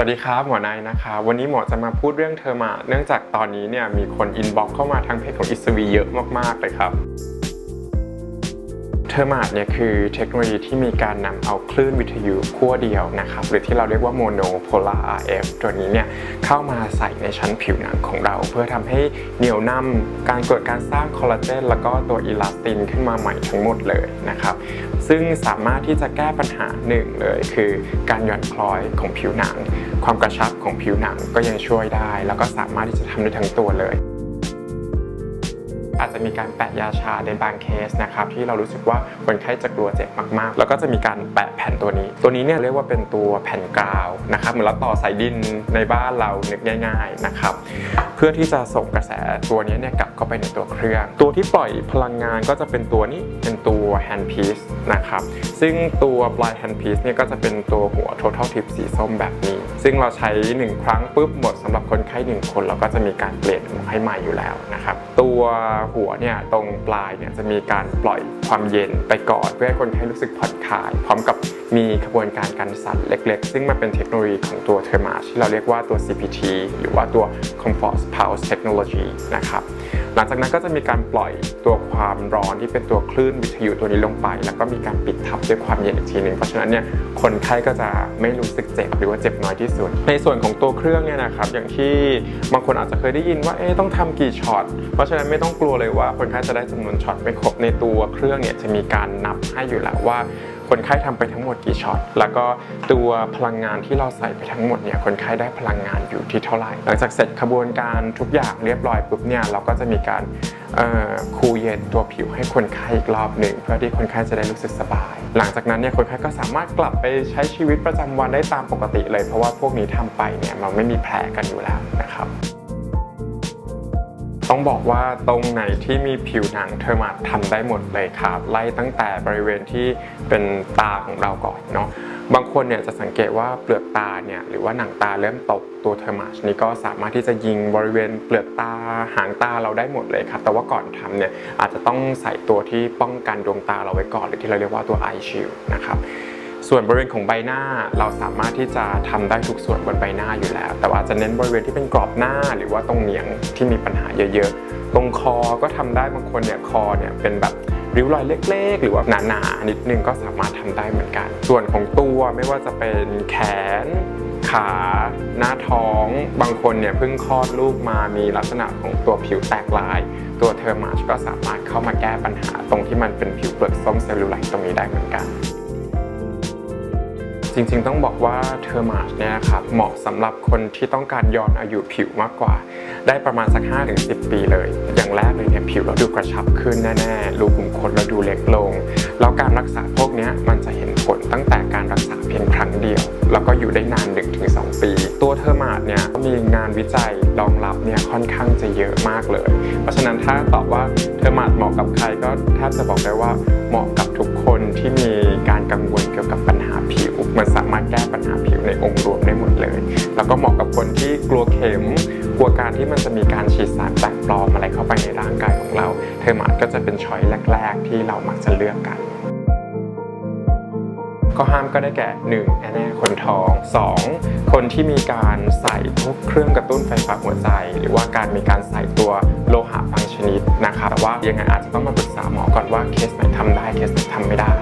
วัสดีครับ หมอนายนะคะ วันนี้หมอจะมาพูดเรื่องเทอร์มา เนื่องจากตอนนี้เนี่ยมีคนอินบ็อกเข้ามาทางเพจของอิสวีเยอะมากๆเลยครับ เทอร์มาเนี่ยคือเทคโนโลยีที่มีการนำเอาคลื่นวิทยุขั้วเดียวนะครับหรือที่เราเรียกว่าโมโนโพลาร์ RF ตัวนี้เนี่ยเข้ามาใส่ในชั้นผิวหนังของเรา เพื่อทำให้เหนียวนำการเกิดการสร้างคอลลาเจนแล้วก็ตัวอีลาสตินขึ้นมาใหม่ทั้งหมดเลยนะครับซึ่งสามารถที่จะแก้ปัญหาหนึ่งเลยคือการหย่อนคล้อยของผิวหนัง ความกระชับของผิวหนังก็ยังช่วยได้ แล้วก็สามารถที่จะทำได้ทั้งตัวเลย อาจจะมีการแปะยาชาในบางเคสนะครับที่เรารู้สึกว่าคนไข้จะกลัวเจ็บมากๆ แล้วก็จะมีการแปะแผ่นตัวนี้ ตัวนี้เนี่ยเรียกว่าเป็นตัวแผ่นกาวนะครับเหมือนเราต่อสายดินในบ้านเรานึกง่าย ๆนะครับ เพื่อที่จะส่งกระแสตัวนี้เนี่ยกลับเข้าไปในตัวเครื่อง ตัวที่ปล่อยพลังงานก็จะเป็นตัวนี้เป็นตัว hand piece นะครับซึ่งตัวปลาย hand piece เนี่ยก็จะเป็นตัวหัว total tip สีส้มแบบนี้ ซึ่งเราใช้ 1 ครั้งปุ๊บหมดสำหรับคนไข้1คนเราก็จะมีการเปลี่ยนให้ใหม่อยู่แล้วนะครับตัวหัวเนี่ยตรงปลายเนี่ยจะมีการปล่อย ความเย็นไปก่อนเพื่อให้คนไข้รู้สึกผ่อนคลาย พร้อมกับมีกระบวนการการสั่นเล็กๆ ซึ่งมันเป็นเทคโนโลยีของตัวเทอร์มาที่เราเรียกว่าตัว CPT หรือว่าตัว Comfort Pulse Technology นะครับหลังจากนั้นก็จะมีการปล่อยตัวความร้อนที่เป็นตัวคลื่นวิทยุตัวนี้ลงไป แล้วก็มีการปิดทับด้วยความเย็นอีกทีหนึ่งเพราะฉะนั้นเนี่ยคนไข้ก็จะไม่รู้สึกเจ็บหรือว่าเจ็บน้อยที่สุด ในส่วนของตัวเครื่องเนี่ยนะครับอย่างที่บางคนอาจจะเคยได้ยินว่าเอ๊ต้องทำกี่ช็อตเพราะฉะนั้นไม่ต้องกลัวเลยว่าคนไข้จะได้จำนวนช็อตไม่ครบในตัวเครื่องเนี่ยจะมีการนับให้อยู่แล้วว่า คนไข้ทำไปทั้งหมดกี่ช็อต แล้วก็ตัวพลังงานที่เราใส่ไปทั้งหมดเนี่ยคนไข้ได้พลังงานอยู่ที่เท่าไหร่ หลังจากเสร็จขบวนการทุกอย่างเรียบร้อยปุ๊บเนี่ยเราก็จะมีการคูลเย็นตัวผิวให้คนไข้อีกรอบหนึ่งเพื่อที่คนไข้จะได้รู้สึกสบาย หลังจากนั้นเนี่ยคนไข้ก็สามารถกลับไปใช้ชีวิตประจำวันได้ตามปกติเลย เพราะว่าพวกนี้ทำไปเนี่ยมันไม่มีแผลกันอยู่แล้วนะครับ ต้องบอกว่าตรงไหนที่มีผิวหนังเทอร์มาททำได้หมดเลยครับไล่ตั้งแต่บริเวณที่เป็นตาของเราก่อนเนาะบางคนเนี่ยจะสังเกตว่าเปลือกตาเนี่ยหรือว่าหนังตาเริ่มตกตัวเทอร์มาชนี้ก็สามารถที่จะยิงบริเวณเปลือกตาหางตาเราได้หมดเลยครับ แต่ว่าก่อนทำเนี่ยอาจจะต้องใส่ตัวที่ป้องกันดวงตาเราไว้ก่อนหรือที่เราเรียกว่าตัว eye shield นะครับ ส่วนบริเวณของใบหน้าเราสามารถที่จะทำได้ทุกส่วนบนใบหน้าอยู่แล้ว แต่ว่าจะเน้นบริเวณที่เป็นกรอบหน้าหรือว่าตรงเหนียงที่มีปัญหาเยอะๆ ตรงคอก็ทำได้บางคนเนี่ยคอเนี่ยเป็นแบบริ้วรอยเล็กๆ หรือว่าหนาๆนิดนึงก็สามารถทำได้เหมือนกัน ส่วนของตัวไม่ว่าจะเป็นแขน ขา หน้าท้อง บางคนเนี่ยเพิ่งคลอดลูกมามีลักษณะของตัวผิวแตกลาย ตัวเทอร์มาชก็สามารถเข้ามาแก้ปัญหาตรงที่มันเป็นผิวเปลือกส้มเซลลูไลท์ตรงนี้ได้เหมือนกัน จริงๆต้องบอกว่าเทอร์มาชเนี่ยครับเหมาะสำหรับคนที่ต้องการย้อนอายุผิวมากกว่า ได้ประมาณสัก 5-10 ปีเลย อย่างแรกเลยเนี่ยผิวเราดูกระชับขึ้นแน่ๆรูขุมขนเราดูเล็กลง แล้วการรักษาพวกนี้มันจะเห็นผลตั้งแต่การรักษาเพียงครั้งเดียว แล้วก็อยู่ได้นาน 1-2 ปี ตัวเทอร์มาชเนี่ยมีงานวิจัยรองรับเนี่ยค่อนข้างจะเยอะมากเลย เพราะฉะนั้นถ้าตอบว่าเทอร์มาชเหมาะกับใครก็แทบจะบอกได้ว่าเหมาะกับทุกคนที่มีการกังวลเกี่ยวกับปัญามารถแก้ปัญหาผิวในองค์รวมได้หมดเลย แล้วก็เหมาะกับคนที่กลัวเข็ม กลัวการที่มันจะมีการฉีดสารแปลกปลอมอะไรเข้าไปในร่างกายของเรา เทอร์มาชก็จะเป็นช้อยแรก ๆ ที่เรามักจะเลือกกันก็ห้ามก็ได้แก่ 1แน่ๆคนท้อง 2 คนที่มีการใส่พวกเครื่องกระตุ้นไฟฟ้าหัวใจ หรือว่าการมีการใส่ตัวโลหะบางชนิดนะคะแต่ว่ายังไงอาจจะต้องมาปรึกษาหมอก่อนว่าเคสไหนทำได้เคสไหนทำไม่ได้